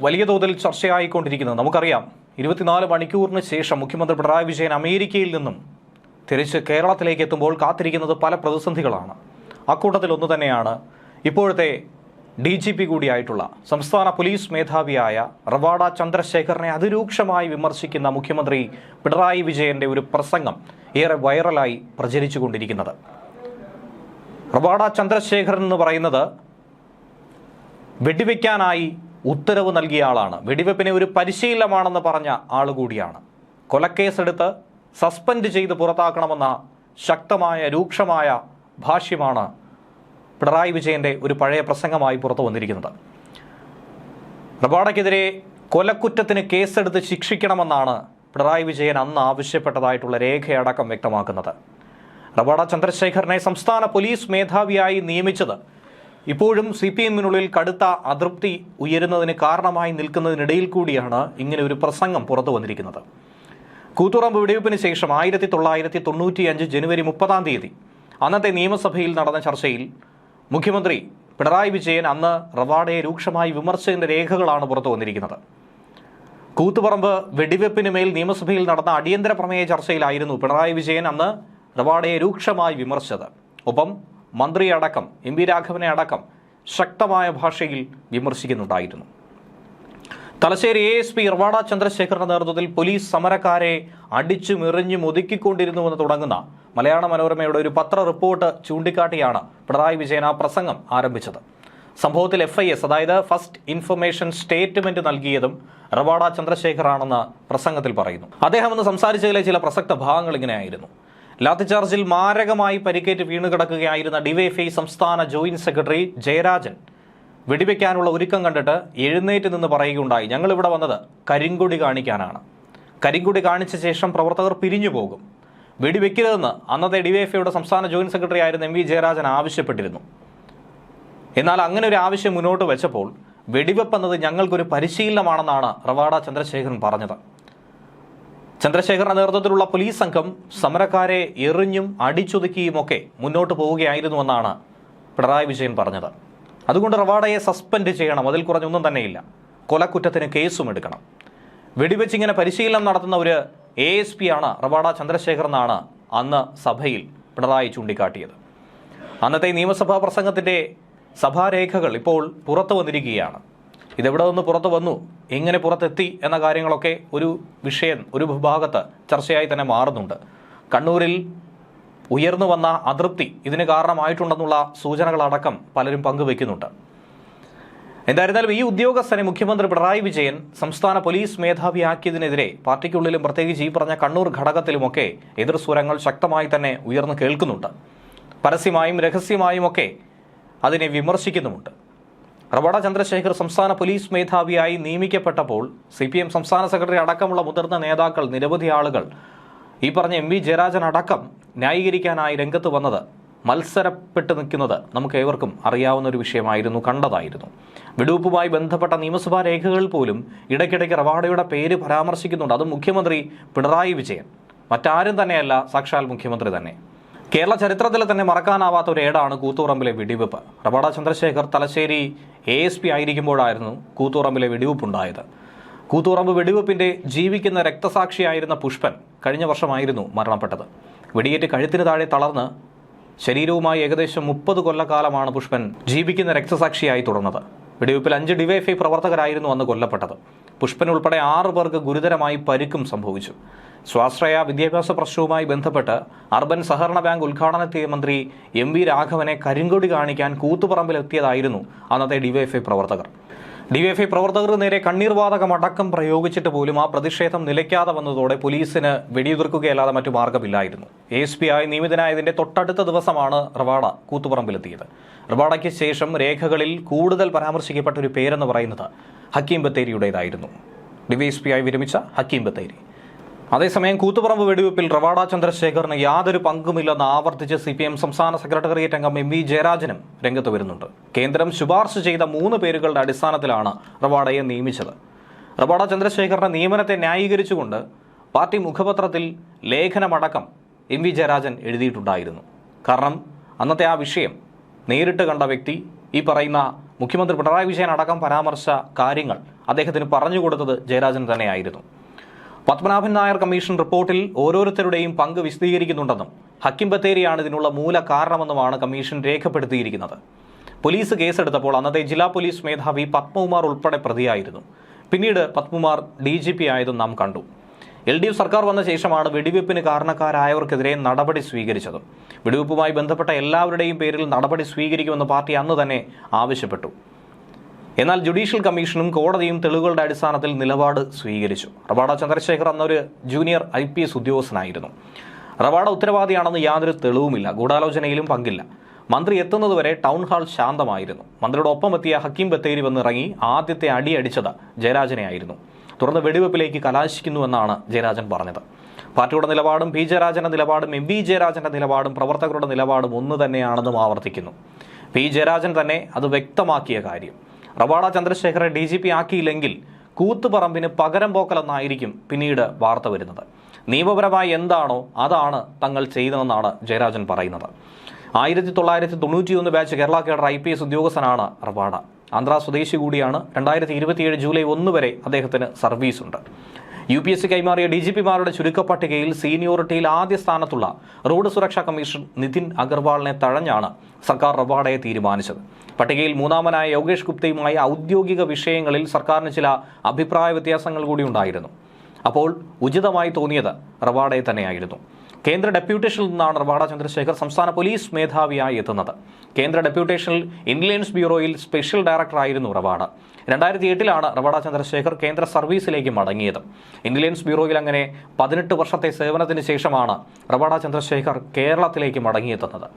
വലിയ തോതിൽ ചർച്ചയായിക്കൊണ്ടിരിക്കുന്നത്. നമുക്കറിയാം ഇരുപത്തിനാല് മണിക്കൂറിന് ശേഷം മുഖ്യമന്ത്രി പിണറായി വിജയൻ അമേരിക്കയിൽ നിന്നും തിരിച്ച് കേരളത്തിലേക്ക് എത്തുമ്പോൾ കാത്തിരിക്കുന്നത് പല പ്രതിസന്ധികളാണ്. അക്കൂട്ടത്തിൽ ഒന്ന് തന്നെയാണ് ഇപ്പോഴത്തെ ഡി ജി പി കൂടിയായിട്ടുള്ള സംസ്ഥാന പോലീസ് മേധാവിയായ റവാഡ ചന്ദ്രശേഖരനെ അതിരൂക്ഷമായി വിമർശിക്കുന്ന മുഖ്യമന്ത്രി പിണറായി വിജയന്റെ ഒരു പ്രസംഗം ഏറെ വൈറലായി പ്രചരിച്ചു പ്രചരിച്ചുകൊണ്ടിരിക്കുന്നത്. റവാഡ ചന്ദ്രശേഖരൻ എന്ന് പറയുന്നത് വെടിവെക്കാനായി ഉത്തരവ് നൽകിയ ആളാണ്. വെടിവെപ്പിനെ ഒരു പരിശീലനമാണെന്ന് പറഞ്ഞ ആൾ കൂടിയാണ്. കൊലക്കേസെടുത്ത് സസ്പെൻഡ് ചെയ്ത് പുറത്താക്കണമെന്ന ശക്തമായ രൂക്ഷമായ ഭാഷ്യമാണ് പിണറായി വിജയന്റെ ഒരു പഴയ പ്രസംഗമായി പുറത്തു വന്നിരിക്കുന്നത്. റബാഡയ്ക്കെതിരെ കൊലക്കുറ്റത്തിന് കേസെടുത്ത് ശിക്ഷിക്കണമെന്നാണ് പിണറായി വിജയൻ അന്ന് ആവശ്യപ്പെട്ടതായിട്ടുള്ള രേഖയടക്കം വ്യക്തമാക്കുന്നത്. റബാഡ ചന്ദ്രശേഖരനെ സംസ്ഥാന പോലീസ് മേധാവിയായി നിയമിച്ചത് ഇപ്പോഴും സി പി എമ്മിനുള്ളിൽ കടുത്ത അതൃപ്തി ഉയരുന്നതിന് കാരണമായി നിൽക്കുന്നതിനിടയിൽ കൂടിയാണ് ഇങ്ങനെ ഒരു പ്രസംഗം പുറത്തു വന്നിരിക്കുന്നത്. കൂത്തുറമ്പ് വെടിവെപ്പിന് ശേഷം ആയിരത്തി തൊള്ളായിരത്തി തൊണ്ണൂറ്റിയഞ്ച് ജനുവരി മുപ്പതാം തീയതി അന്നത്തെ നിയമസഭയിൽ നടന്ന ചർച്ചയിൽ മുഖ്യമന്ത്രി പിണറായി വിജയൻ അന്ന് റവാഡയെ രൂക്ഷമായി വിമർശിച്ചതിന്റെ രേഖകളാണ് പുറത്തു വന്നിരിക്കുന്നത്. കൂത്തുപറമ്പ് വെടിവെപ്പിന് മേൽ നിയമസഭയിൽ നടന്ന അടിയന്തര പ്രമേയ ചർച്ചയിലായിരുന്നു പിണറായി വിജയൻ അന്ന് റവാഡയെ രൂക്ഷമായി വിമർശിച്ചത്. ഒപ്പം മന്ത്രി അടക്കം എം വി രാഘവനെ അടക്കം ശക്തമായ ഭാഷയിൽ വിമർശിക്കുന്നുണ്ടായിരുന്നു. Thalassery A S P Rawada ചന്ദ്രശേഖറിന്റെ നേതൃത്വത്തിൽ പോലീസ് സമരക്കാരെ അടിച്ചു മെറിഞ്ഞു ഒതുക്കിക്കൊണ്ടിരുന്നുവെന്ന് തുടങ്ങുന്ന മലയാള മനോരമയുടെ ഒരു പത്ര റിപ്പോർട്ട് ചൂണ്ടിക്കാട്ടിയാണ് പിണറായി വിജയൻ ആ പ്രസംഗം ആരംഭിച്ചത്. സംഭവത്തിൽ എഫ് ഐ എസ് അതായത് ഫസ്റ്റ് ഇൻഫർമേഷൻ സ്റ്റേറ്റ്മെന്റ് നൽകിയതും റവാഡ ചന്ദ്രശേഖറാണെന്ന് പ്രസംഗത്തിൽ പറയുന്നു. അദ്ദേഹം ഇന്ന് സംസാരിച്ചതിലെ ചില പ്രസക്ത ഭാഗങ്ങൾ ഇങ്ങനെയായിരുന്നു. ലാത്തിചാർജിൽ മാരകമായി പരിക്കേറ്റ് വീണു കിടക്കുകയായിരുന്ന ഡിവൈഎഫ്ഐ സംസ്ഥാന ജോയിന്റ് സെക്രട്ടറി ജയരാജൻ വെടിവെക്കാനുള്ള ഒരുക്കം കണ്ടിട്ട് എഴുന്നേറ്റ് നിന്ന് പറയുകയുണ്ടായി. ഞങ്ങളിവിടെ വന്നത് കരിങ്കുടി കാണിക്കാനാണ്. കരിങ്കുടി കാണിച്ച ശേഷം പ്രവർത്തകർ പിരിഞ്ഞു പോകും. വെടിവെക്കരുതെന്ന് അന്നത്തെ ഡിവൈഎഫ്ഐയുടെ സംസ്ഥാന ജോയിന്റ് സെക്രട്ടറി ആയിരുന്ന എം വി ജയരാജൻ ആവശ്യപ്പെട്ടിരുന്നു. എന്നാൽ അങ്ങനെ ഒരു ആവശ്യം മുന്നോട്ട് വെച്ചപ്പോൾ വെടിവെപ്പ് എന്നത് ഞങ്ങൾക്കൊരു പരിശീലനമാണെന്നാണ് റവാഡ ചന്ദ്രശേഖരൻ പറഞ്ഞത്. ചന്ദ്രശേഖരന്റെ നേതൃത്വത്തിലുള്ള പോലീസ് സംഘം സമരക്കാരെ എറിഞ്ഞും അടിച്ചൊതുക്കിയുമൊക്കെ മുന്നോട്ട് പോവുകയായിരുന്നുവെന്നാണ് പിണറായി വിജയൻ പറഞ്ഞത്. അതുകൊണ്ട് റവാഡയെ സസ്പെൻഡ് ചെയ്യണം. അതിൽ കുറഞ്ഞൊന്നും തന്നെയില്ല. കൊലക്കുറ്റത്തിന് കേസും എടുക്കണം. വെടിവെച്ചിങ്ങനെ പരിശീലനം നടത്തുന്ന ഒരു എ എസ് പി ആണ് റവാഡ ചന്ദ്രശേഖർ എന്നാണ് അന്ന് സഭയിൽ പിണറായി ചൂണ്ടിക്കാട്ടിയത്. അന്നത്തെ നിയമസഭാ പ്രസംഗത്തിന്റെ സഭാരേഖകൾ ഇപ്പോൾ പുറത്തു വന്നിരിക്കുകയാണ്. ഇതെവിടെ നിന്ന് പുറത്ത് വന്നു? എങ്ങനെ പുറത്തെത്തി? എന്ന കാര്യങ്ങളൊക്കെ ഒരു വിഷയം ഒരു വിഭാഗത്ത് ചർച്ചയായി തന്നെ മാറുന്നുണ്ട്. കണ്ണൂരിൽ ഉയർന്നു വന്ന അതൃപ്തി ഇതിന് കാരണമായിട്ടുണ്ടെന്നുള്ള സൂചനകളടക്കം പലരും പങ്കുവെക്കുന്നുണ്ട് എന്തായിരുന്നാലും ഈ ഉദ്യോഗസ്ഥനെ മുഖ്യമന്ത്രി പിണറായി വിജയൻ സംസ്ഥാന പോലീസ് മേധാവിയാക്കിയതിനെതിരെ പാർട്ടിക്കുള്ളിലും പ്രത്യേകിച്ച് ഈ പറഞ്ഞ കണ്ണൂർ ഘടകത്തിലുമൊക്കെ എതിർ സ്വരങ്ങൾ ശക്തമായി തന്നെ ഉയർന്നു കേൾക്കുന്നുണ്ട്. പരസ്യമായും രഹസ്യമായും ഒക്കെ അതിനെ വിമർശിക്കുന്നുമുണ്ട്. റവട ചന്ദ്രശേഖർ സംസ്ഥാന പോലീസ് മേധാവിയായി നിയമിക്കപ്പെട്ടപ്പോൾ സി പി എം സംസ്ഥാന സെക്രട്ടറി അടക്കമുള്ള മുതിർന്ന നേതാക്കൾ നിരവധി ആളുകൾ ഈ പറഞ്ഞ എം വി ജയരാജൻ അടക്കം ന്യായീകരിക്കാനായി രംഗത്ത് വന്നത് മത്സരപ്പെട്ട് നിൽക്കുന്നത് നമുക്ക് ഏവർക്കും അറിയാവുന്ന ഒരു വിഷയമായിരുന്നു കണ്ടതായിരുന്നു. വെടിവെപ്പുമായി ബന്ധപ്പെട്ട നിയമസഭാ രേഖകൾ പോലും ഇടയ്ക്കിടയ്ക്ക് റവാഡയുടെ പേര് പരാമർശിക്കുന്നുണ്ട്. അത് മുഖ്യമന്ത്രി പിണറായി വിജയൻ. മറ്റാരും തന്നെയല്ല സാക്ഷാൽ മുഖ്യമന്ത്രി തന്നെ. കേരള ചരിത്രത്തിൽ തന്നെ മറക്കാനാവാത്ത ഒരു ഏടാണ് കൂത്തുപറമ്പിലെ വെടിവെപ്പ്. Rawada Chandrasekhar Thalassery A S P ആയിരിക്കുമ്പോഴായിരുന്നു കൂത്തുപറമ്പിലെ വെടിവെപ്പുണ്ടായത്. കൂത്തുപറമ്പ് വെടിവെപ്പിന്റെ ജീവിക്കുന്ന രക്തസാക്ഷിയായിരുന്ന പുഷ്പൻ കഴിഞ്ഞ വർഷമായിരുന്നു മരണപ്പെട്ടത്. വെടിയേറ്റ് കഴുത്തിന് താഴെ തളർന്ന് ശരീരവുമായി ഏകദേശം മുപ്പത് കൊല്ലക്കാലമാണ് പുഷ്പൻ ജീവിക്കുന്ന രക്തസാക്ഷിയായി തുടർന്നത്. വെടിവെപ്പിൽ അഞ്ച് ഡിവൈഫൈ പ്രവർത്തകരായിരുന്നു അന്ന് കൊല്ലപ്പെട്ടത്. പുഷ്പൻ ഉൾപ്പെടെ ആറു പേർക്ക് ഗുരുതരമായി പരിക്കും സംഭവിച്ചു. സ്വാശ്രയ വിദ്യാഭ്യാസ പ്രശ്നവുമായി ബന്ധപ്പെട്ട് അർബൻ സഹകരണ ബാങ്ക് ഉദ്ഘാടനത്തിയ മന്ത്രി എം വി രാഘവനെ കരിങ്കൊടി കാണിക്കാൻ കൂത്തുപറമ്പിലെത്തിയതായിരുന്നു അന്നത്തെ ഡിവൈഎഫ്ഐ പ്രവർത്തകർ. ഡിവൈഎഫ്ഐ പ്രവർത്തകർ നേരെ കണ്ണീർവാതകം അടക്കം പ്രയോഗിച്ചിട്ട് പോലും ആ പ്രതിഷേധം നിലയ്ക്കാതെ വന്നതോടെ പോലീസിന് വെടിയുതിർക്കുകയല്ലാതെ മറ്റു മാർഗമില്ലായിരുന്നു എ എസ് പി ആയി നിയമിതനായതിന്റെ തൊട്ടടുത്ത ദിവസമാണ് റവാഡ കൂത്തുപറമ്പിലെത്തിയത്. റവാഡയ്ക്ക് ശേഷം രേഖകളിൽ കൂടുതൽ പരാമർശിക്കപ്പെട്ട ഒരു പേരെന്ന് പറയുന്നത് ഹക്കീം ബത്തേരിയുടേതായിരുന്നു. ഡിവൈഎസ്പി ആയി വിരമിച്ച ഹക്കീം ബത്തേരി. അതേസമയം കൂത്തുപറമ്പ് വെടിവെപ്പിൽ റവാഡ ചന്ദ്രശേഖറിന് യാതൊരു പങ്കുമില്ലെന്ന് ആവർത്തിച്ച് സി പി എം സംസ്ഥാന സെക്രട്ടേറിയറ്റ് അംഗം എം വി ജയരാജനും രംഗത്ത് വരുന്നുണ്ട്. കേന്ദ്രം ശുപാർശ ചെയ്ത മൂന്ന് പേരുകളുടെ അടിസ്ഥാനത്തിലാണ് റവാഡയെ നിയമിച്ചത്. റവാഡ ചന്ദ്രശേഖറിന്റെ നിയമനത്തെ ന്യായീകരിച്ചുകൊണ്ട് പാർട്ടി മുഖപത്രത്തിൽ ലേഖനമടക്കം എം വി ജയരാജൻ എഴുതിയിട്ടുണ്ടായിരുന്നു. കാരണം അന്നത്തെ ആ വിഷയം നേരിട്ട് കണ്ട വ്യക്തി ഈ പറയുന്ന മുഖ്യമന്ത്രി പിണറായി വിജയൻ അടക്കം പരാമർശ കാര്യങ്ങൾ അദ്ദേഹത്തിന് പറഞ്ഞു കൊടുത്തത് ജയരാജൻ തന്നെയായിരുന്നു. പത്മനാഭൻ നായർ കമ്മീഷൻ റിപ്പോർട്ടിൽ ഓരോരുത്തരുടെയും പങ്ക് വിശദീകരിക്കുന്നുണ്ടെന്നും ഹക്കിം ബത്തേരിയാണ് ഇതിനുള്ള മൂല കാരണമെന്നുമാണ് കമ്മീഷൻ രേഖപ്പെടുത്തിയിരിക്കുന്നത്. പോലീസ് കേസെടുത്തപ്പോൾ അന്നത്തെ ജില്ലാ പോലീസ് മേധാവി പത്മകുമാർ ഉൾപ്പെടെ പ്രതിയായിരുന്നു. പിന്നീട് പത്മകുമാർ ഡി ജി പി ആയതും നാം കണ്ടു. എൽ ഡി എഫ് സർക്കാർ വന്ന ശേഷമാണ് വെടിവെപ്പിന് കാരണക്കാരായവർക്കെതിരെ നടപടി സ്വീകരിച്ചത്. വെടിവെപ്പുമായി ബന്ധപ്പെട്ട എല്ലാവരുടെയും പേരിൽ നടപടി സ്വീകരിക്കുമെന്ന് പാർട്ടി അന്ന് തന്നെ ആവശ്യപ്പെട്ടു. എന്നാൽ ജുഡീഷ്യൽ കമ്മീഷനും കോടതിയും തെളിവുകളുടെ അടിസ്ഥാനത്തിൽ നിലപാട് സ്വീകരിച്ചു. റവാഡ ചന്ദ്രശേഖർ എന്നൊരു ജൂനിയർ ഐ പി എസ് ഉദ്യോഗസ്ഥനായിരുന്നു. റവാഡ ഉത്തരവാദിയാണെന്ന് യാതൊരു തെളിവുമില്ല. ഗൂഢാലോചനയിലും പങ്കില്ല. മന്ത്രി എത്തുന്നതുവരെ ടൗൺ ഹാൾ ശാന്തമായിരുന്നു. മന്ത്രിയുടെ ഒപ്പമെത്തിയ ഹക്കീം ബത്തേരി വന്നിറങ്ങി ആദ്യത്തെ അടിയടിച്ചത് ജയരാജനെയായിരുന്നു. തുടർന്ന് വെടിവെപ്പിലേക്ക് കലാശിക്കുന്നുവെന്നാണ് ജയരാജൻ പറഞ്ഞത്. പാർട്ടിയുടെ നിലപാടും പി ജയരാജന്റെ നിലപാടും എം വി ജയരാജന്റെ നിലപാടും പ്രവർത്തകരുടെ നിലപാടും ഒന്ന് തന്നെയാണെന്നും ആവർത്തിക്കുന്നു. പി ജയരാജൻ തന്നെ അത് വ്യക്തമാക്കിയ കാര്യം. Rawada Chandrasekharan D G P ആക്കിയില്ലെങ്കിൽ കൂത്തുപറമ്പിന് പകരം പോക്കലെന്നായിരിക്കും പിന്നീട് വാർത്ത വരുന്നത്. നിയമപരമായി എന്താണോ അതാണ് തങ്ങൾ ചെയ്തതെന്നാണ് ജയരാജൻ പറയുന്നത്. ആയിരത്തി തൊള്ളായിരത്തി തൊണ്ണൂറ്റിയൊന്ന് batch Kerala cadre I P S ഉദ്യോഗസ്ഥനാണ് റവാഡ. ആന്ധ്ര സ്വദേശി കൂടിയാണ് രണ്ടായിരത്തി ഇരുപത്തിയേഴ് ജൂലൈ ഒന്ന് വരെ അദ്ദേഹത്തിന് സർവീസുണ്ട്. യു പി എസ് സി കൈമാറിയ ഡി ജി പിമാരുടെ ചുരുക്കപ്പട്ടികയിൽ സീനിയോറിറ്റിയിൽ ആദ്യ സ്ഥാനത്തുള്ള റോഡ് സുരക്ഷാ കമ്മീഷൻ നിതിൻ അഗർവാളിനെ തഴഞ്ഞാണ് സർക്കാർ റവാഡയെ തീരുമാനിച്ചത്. പട്ടികയിൽ മൂന്നാമനായ യോഗേഷ് ഗുപ്തയുമായി ഔദ്യോഗിക വിഷയങ്ങളിൽ സർക്കാരിന് ചില അഭിപ്രായ വ്യത്യാസങ്ങൾ കൂടി ഉണ്ടായിരുന്നു. അപ്പോൾ ഉചിതമായി തോന്നിയത് റവാഡയെ തന്നെയായിരുന്നു. കേന്ദ്ര ഡെപ്യൂട്ടേഷനിൽ നിന്നാണ് റവാഡ ചന്ദ്രശേഖർ സംസ്ഥാന പോലീസ് മേധാവിയായി എത്തുന്നത്. കേന്ദ്ര ഡെപ്യൂട്ടേഷനിൽ ഇന്റലിജൻസ് ബ്യൂറോയിൽ സ്പെഷ്യൽ ഡയറക്ടറായിരുന്നു റവാഡ. രണ്ടായിരത്തി എട്ടിലാണ് റവാഡ ചന്ദ്രശേഖർ കേന്ദ്ര സർവീസിലേക്ക് മടങ്ങിയത്. ഇന്റലിജൻസ് ബ്യൂറോയിൽ അങ്ങനെ പതിനെട്ട് വർഷത്തെ സേവനത്തിന് ശേഷമാണ് റവാഡ ചന്ദ്രശേഖർ കേരളത്തിലേക്ക് മടങ്ങിയെത്തുന്നത്.